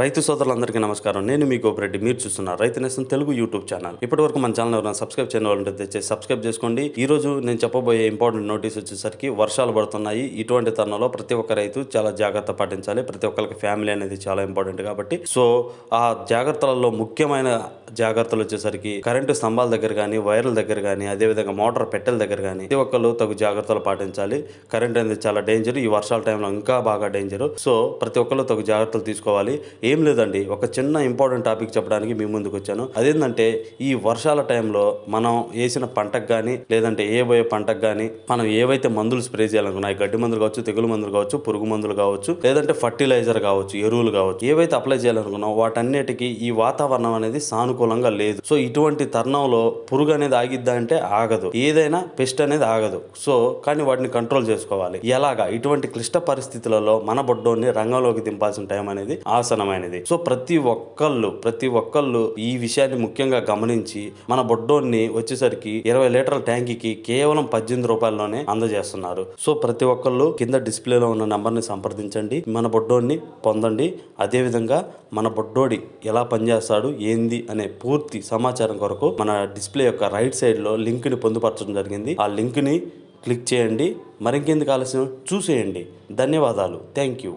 రైతు సోదరులందరికీ నమస్కారం. నేను మీ గోపిరెడ్డి మీరు చూస్తున్నారు రైతు నేస్తం తెలుగు యూట్యూబ్ ఛానల్. ఇప్పటి వరకు మన ఛానల్ ఎవరైనా సబ్స్క్రైబ్ చేయని వాళ్ళు తెచ్చి సబ్స్క్రైబ్ చేసుకోండి. ఈ రోజు నేను చెప్పబోయే ఇంపార్టెంట్ నోటీస్ వచ్చేసరికి వర్షాలు పడుతున్నాయి. ఇటువంటి తరుణంలో ప్రతి ఒక్క రైతు చాలా జాగ్రత్త పాటించాలి. ప్రతి ఒక్కరికి ఫ్యామిలీ అనేది చాలా ఇంపార్టెంట్ కాబట్టి. సో ఆ జాగ్రత్తలలో ముఖ్యమైన జాగ్రత్తలు వచ్చేసరికి కరెంటు స్తంభాల దగ్గర కానీ వైర్ల దగ్గర కానీ అదేవిధంగా మోటార్ పెట్టెల దగ్గర కానీ ప్రతి ఒక్కరు తగు జాగ్రత్తలు పాటించాలి. కరెంట్ అనేది చాలా డేంజర్. ఈ వర్షాల టైంలో ఇంకా బాగా డేంజర్. సో ప్రతి ఒక్కరు తగు జాగ్రత్తలు తీసుకోవాలి. ఏం లేదండి. ఒక చిన్న ఇంపార్టెంట్ టాపిక్ చెప్పడానికి మీ ముందుకు వచ్చాను. అదేంటంటే ఈ వర్షాల టైంలో మనం వేసిన పంటకు కానీ లేదంటే ఏ పోయే పంటకు కానీ మనం ఏవైతే మందులు స్ప్రే చేయాలనుకున్నాయి గడ్డి మందులు కావచ్చు తెగులు మందులు కావచ్చు పురుగు మందులు కావచ్చు లేదంటే ఫర్టిలైజర్ కావచ్చు ఎరువులు కావచ్చు ఏవైతే అప్లై చేయాలనుకున్నాం వాటన్నిటికీ ఈ వాతావరణం అనేది సానుకూల అనుకూలంగా లేదు. సో ఇటువంటి తరుణంలో పురుగు అనేది ఆగిద్దా అంటే ఆగదు. ఏదైనా పెస్ట్ అనేది ఆగదు. సో కానీ వాటిని కంట్రోల్ చేసుకోవాలి. ఎలాగా? ఇటువంటి క్లిష్ట పరిస్థితులలో మన బొడ్డోని రంగంలోకి దింపాల్సిన టైం అనేది ఆసనమైనది సో ప్రతి ఒక్కళ్ళు ప్రతి ఒక్కళ్ళు ఈ విషయాన్ని ముఖ్యంగా గమనించి మన బొడ్డోన్ని వచ్చేసరికి ఇరవై లీటర్ల ట్యాంకీకి కేవలం పద్దెనిమిది రూపాయల్లోనే అందజేస్తున్నారు. సో ప్రతి ఒక్కళ్ళు కింద డిస్ప్లేలో ఉన్న నంబర్ని సంప్రదించండి. మన బొడ్డోన్ని పొందండి. అదేవిధంగా మన బొడ్డోడి ఎలా పనిచేస్తాడు ఏంది అనే పూర్తి సమాచారం కొరకు మన డిస్ప్లే యొక్క రైట్ సైడ్లో లింక్ని పొందుపరచడం జరిగింది. ఆ లింక్ని క్లిక్ చేయండి. మరింకెందుకు ఆలస్యం? చూసేయండి. ధన్యవాదాలు. Thank you